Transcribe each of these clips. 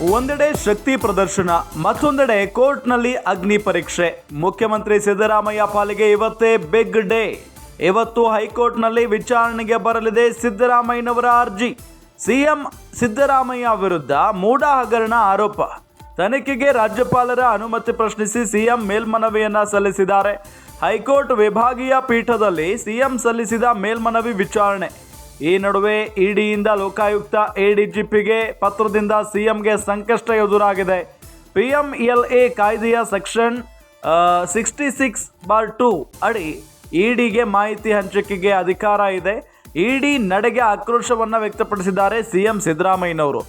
ಒಂದೆಡೆ ಶಕ್ತಿ ಪ್ರದರ್ಶನ, ಮತ್ತೊಂದೆಡೆ ಕೋರ್ಟ್ನಲ್ಲಿ ಅಗ್ನಿ ಪರೀಕ್ಷೆ. ಮುಖ್ಯಮಂತ್ರಿ ಸಿದ್ದರಾಮಯ್ಯ ಪಾಲಿಗೆ ಇವತ್ತೇ ಬಿಗ್ ಡೇ. ಇವತ್ತು ಹೈಕೋರ್ಟ್ನಲ್ಲಿ ವಿಚಾರಣೆಗೆ ಬರಲಿದೆ ಸಿದ್ದರಾಮಯ್ಯನವರ ಅರ್ಜಿ. ಸಿಎಂ ಸಿದ್ದರಾಮಯ್ಯ ವಿರುದ್ಧ ಮೂಢ ಹಗರಣ ಆರೋಪ. ತನಿಖೆಗೆ ರಾಜ್ಯಪಾಲರ ಅನುಮತಿ ಪ್ರಶ್ನಿಸಿ ಸಿಎಂ ಮೇಲ್ಮನವಿಯನ್ನ ಸಲ್ಲಿಸಿದ್ದಾರೆ. ಹೈಕೋರ್ಟ್ ವಿಭಾಗೀಯ ಪೀಠದಲ್ಲಿ ಸಿಎಂ ಸಲ್ಲಿಸಿದ ಮೇಲ್ಮನವಿ ವಿಚಾರಣೆ. ಈ ನಡುವೆ ಇಡಿಯಿಂದ ಲೋಕಾಯುಕ್ತ ಎಡಿಜಿಪಿಗೆ ಪತ್ರದಿಂದ ಸಿಎಂಗೆ ಸಂಕಷ್ಟ ಎದುರಾಗಿದೆ. ಪಿ ಎಂ ಎಲ್ ಎ ಕಾಯ್ದೆಯ section sixty six bar two ಅಡಿ ಇಡಿಗೆ ಮಾಹಿತಿ ಹಂಚಿಕೆಗೆ ಅಧಿಕಾರ ಇದೆ. ಇಡಿ ನಡೆಗೆ ಆಕ್ರೋಶವನ್ನು ವ್ಯಕ್ತಪಡಿಸಿದ್ದಾರೆ ಸಿಎಂ ಸಿದ್ದರಾಮಯ್ಯನವರು.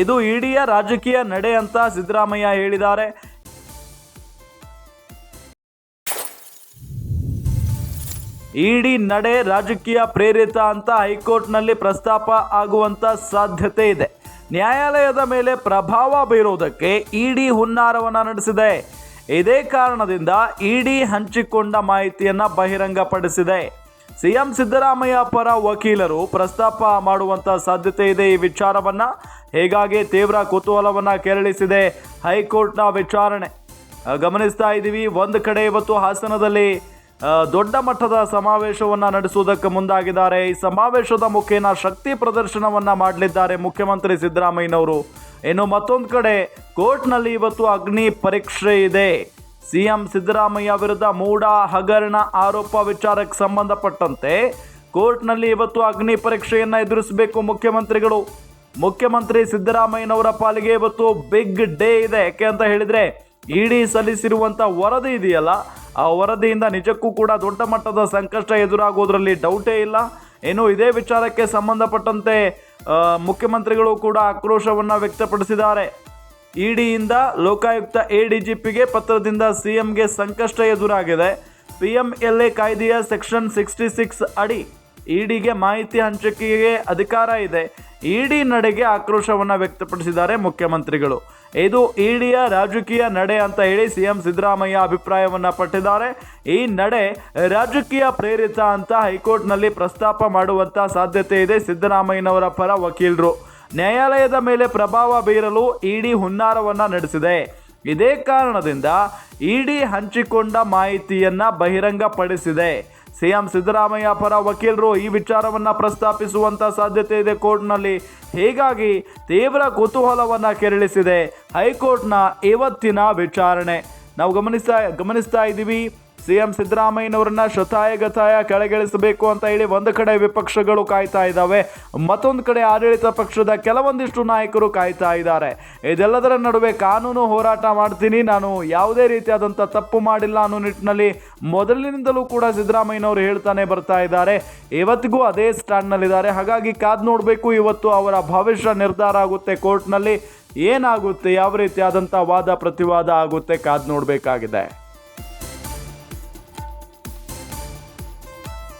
ಇದು ಇಡಿಯ ರಾಜಕೀಯ ನಡೆ ಅಂತ ಸಿದ್ದರಾಮಯ್ಯ ಹೇಳಿದ್ದಾರೆ. ಇಡಿ ನಡೆ ರಾಜಕೀಯ ಪ್ರೇರಿತ ಅಂತ ಹೈಕೋರ್ಟ್ನಲ್ಲಿ ಪ್ರಸ್ತಾಪ ಆಗುವಂತ ಸಾಧ್ಯತೆ ಇದೆ. ನ್ಯಾಯಾಲಯದ ಮೇಲೆ ಪ್ರಭಾವ ಬೀರುವುದಕ್ಕೆ ಇಡಿ ಹುನ್ನಾರವನ್ನು ನಡೆಸಿದೆ. ಇದೇ ಕಾರಣದಿಂದ ಇಡಿ ಹಂಚಿಕೊಂಡ ಮಾಹಿತಿಯನ್ನ ಬಹಿರಂಗಪಡಿಸಿದೆ. ಸಿಎಂ ಸಿದ್ದರಾಮಯ್ಯ ಪರ ವಕೀಲರು ಪ್ರಸ್ತಾಪ ಮಾಡುವಂತ ಸಾಧ್ಯತೆ ಇದೆ ಈ ವಿಚಾರವನ್ನ. ಹೀಗಾಗಿ ತೀವ್ರ ಕುತೂಹಲವನ್ನು ಕೆರಳಿಸಿದೆ ಹೈಕೋರ್ಟ್ನ ವಿಚಾರಣೆ. ಗಮನಿಸ್ತಾ ಇದ್ದೀವಿ, ಒಂದು ಕಡೆ ಇವತ್ತು ಹಾಸನದಲ್ಲಿ ದೊಡ್ಡ ಮಟ್ಟದ ಸಮಾವೇಶವನ್ನ ನಡೆಸುವುದಕ್ಕೆ ಮುಂದಾಗಿದ್ದಾರೆ. ಈ ಸಮಾವೇಶದ ಮುಖೇನ ಶಕ್ತಿ ಪ್ರದರ್ಶನವನ್ನ ಮಾಡಲಿದ್ದಾರೆ ಮುಖ್ಯಮಂತ್ರಿ ಸಿದ್ದರಾಮಯ್ಯನವರು. ಇನ್ನು ಮತ್ತೊಂದು ಕಡೆ, ಕೋರ್ಟ್ನಲ್ಲಿ ಇವತ್ತು ಅಗ್ನಿ ಪರೀಕ್ಷೆ ಇದೆ. ಸಿಎಂ ಸಿದ್ದರಾಮಯ್ಯ ವಿರುದ್ಧ ಮೂಡ ಹಗರಣ ಆರೋಪ ವಿಚಾರಕ್ಕೆ ಸಂಬಂಧಪಟ್ಟಂತೆ ಕೋರ್ಟ್ನಲ್ಲಿ ಇವತ್ತು ಅಗ್ನಿ ಪರೀಕ್ಷೆಯನ್ನ ಎದುರಿಸಬೇಕು ಮುಖ್ಯಮಂತ್ರಿಗಳು. ಮುಖ್ಯಮಂತ್ರಿ ಸಿದ್ದರಾಮಯ್ಯನವರ ಪಾಲಿಗೆ ಇವತ್ತು ಬಿಗ್ ಡೇ ಇದೆ. ಯಾಕೆ ಅಂತ ಹೇಳಿದ್ರೆ, ಇಡಿ ಸಲ್ಲಿಸಿರುವಂತ ವರದಿ ಇದೆಯಲ್ಲ ಆ ವರದಿಯಿಂದ ನಿಜಕ್ಕೂ ಕೂಡ ದೊಡ್ಡ ಮಟ್ಟದ ಸಂಕಷ್ಟ ಎದುರಾಗುವುದರಲ್ಲಿ ಡೌಟೇ ಇಲ್ಲ. ಇನ್ನು ಇದೇ ವಿಚಾರಕ್ಕೆ ಸಂಬಂಧಪಟ್ಟಂತೆ ಮುಖ್ಯಮಂತ್ರಿಗಳು ಕೂಡ ಆಕ್ರೋಶವನ್ನು ವ್ಯಕ್ತಪಡಿಸಿದ್ದಾರೆ. ಇಡಿಯಿಂದ ಲೋಕಾಯುಕ್ತ ಎ ಡಿ ಜಿ ಪಿಗೆ ಪತ್ರದಿಂದ ಸಿ ಎಂಗೆ ಸಂಕಷ್ಟ ಎದುರಾಗಿದೆ. ಪಿ ಎಂ ಎಲ್ ಎ ಕಾಯ್ದೆಯ ಸೆಕ್ಷನ್ ಸಿಕ್ಸ್ಟಿ ಸಿಕ್ಸ್ ಅಡಿ ಇಡಿಗೆ ಮಾಹಿತಿ ಹಂಚಿಕೆಗೆ ಅಧಿಕಾರ ಇದೆ. ಇಡಿ ನಡೆಗೆ ಆಕ್ರೋಶವನ್ನು ವ್ಯಕ್ತಪಡಿಸಿದ್ದಾರೆ ಮುಖ್ಯಮಂತ್ರಿಗಳು. ಇದು ಇಡಿಯ ರಾಜಕೀಯ ನಡೆ ಅಂತ ಹೇಳಿ ಸಿಎಂ ಸಿದ್ದರಾಮಯ್ಯ ಅಭಿಪ್ರಾಯವನ್ನು ಪಟ್ಟಿದ್ದಾರೆ. ಈ ನಡೆ ರಾಜಕೀಯ ಪ್ರೇರಿತ ಅಂತ ಹೈಕೋರ್ಟ್ನಲ್ಲಿ ಪ್ರಸ್ತಾಪ ಮಾಡುವಂಥ ಸಾಧ್ಯತೆ ಇದೆ ಸಿದ್ದರಾಮಯ್ಯನವರ ಪರ ವಕೀಲರು. ನ್ಯಾಯಾಲಯದ ಮೇಲೆ ಪ್ರಭಾವ ಬೀರಲು ಇಡಿ ಹುನ್ನಾರವನ್ನು ನಡೆಸಿದೆ. ಇದೇ ಕಾರಣದಿಂದ ಇಡಿ ಹಂಚಿಕೊಂಡ ಮಾಹಿತಿಯನ್ನು ಬಹಿರಂಗಪಡಿಸಿದೆ. ಸಿಎಂ ಸಿದ್ದರಾಮಯ್ಯ ಪರ ವಕೀಲರು ಈ ವಿಚಾರವನ್ನು ಪ್ರಸ್ತಾಪಿಸುವಂಥ ಸಾಧ್ಯತೆ ಇದೆ ಕೋರ್ಟ್ನಲ್ಲಿ. ಹೀಗಾಗಿ ತೀವ್ರ ಕುತೂಹಲವನ್ನು ಕೆರಳಿಸಿದೆ ಹೈಕೋರ್ಟ್ನ ಇವತ್ತಿನ ವಿಚಾರಣೆ. ನಾವು ಗಮನಿಸ್ತಾ ಗಮನಿಸ್ತಾ ಇದ್ದೀವಿ. ಸಿಎಂ ಸಿದ್ದರಾಮಯ್ಯನವರನ್ನ ಶತಾಯ ಗತಾಯ ಕೆಳಗಿಳಿಸಬೇಕು ಅಂತ ಹೇಳಿ ಒಂದು ಕಡೆ ವಿಪಕ್ಷಗಳು ಕಾಯ್ತಾ ಇದ್ದಾವೆ, ಮತ್ತೊಂದು ಕಡೆ ಆಡಳಿತ ಪಕ್ಷದ ಕೆಲವೊಂದಿಷ್ಟು ನಾಯಕರು ಕಾಯ್ತಾ ಇದ್ದಾರೆ. ಇದೆಲ್ಲದರ ನಡುವೆ ಕಾನೂನು ಹೋರಾಟ ಮಾಡ್ತೀನಿ, ನಾನು ಯಾವುದೇ ರೀತಿಯಾದಂಥ ತಪ್ಪು ಮಾಡಿಲ್ಲ ಅನ್ನೋ ನಿಟ್ಟಿನಲ್ಲಿ ಮೊದಲಿನಿಂದಲೂ ಕೂಡ ಸಿದ್ದರಾಮಯ್ಯನವರು ಹೇಳ್ತಾನೆ ಬರ್ತಾ ಇದ್ದಾರೆ. ಇವತ್ತಿಗೂ ಅದೇ ಸ್ಟ್ಯಾಂಡ್ನಲ್ಲಿದ್ದಾರೆ. ಹಾಗಾಗಿ ಕಾದ್ ನೋಡಬೇಕು, ಇವತ್ತು ಅವರ ಭವಿಷ್ಯ ನಿರ್ಧಾರ ಆಗುತ್ತೆ ಕೋರ್ಟ್ನಲ್ಲಿ. ಏನಾಗುತ್ತೆ, ಯಾವ ರೀತಿಯಾದಂಥ ವಾದ ಪ್ರತಿವಾದ ಆಗುತ್ತೆ ಕಾದ್ ನೋಡಬೇಕಾಗಿದೆ.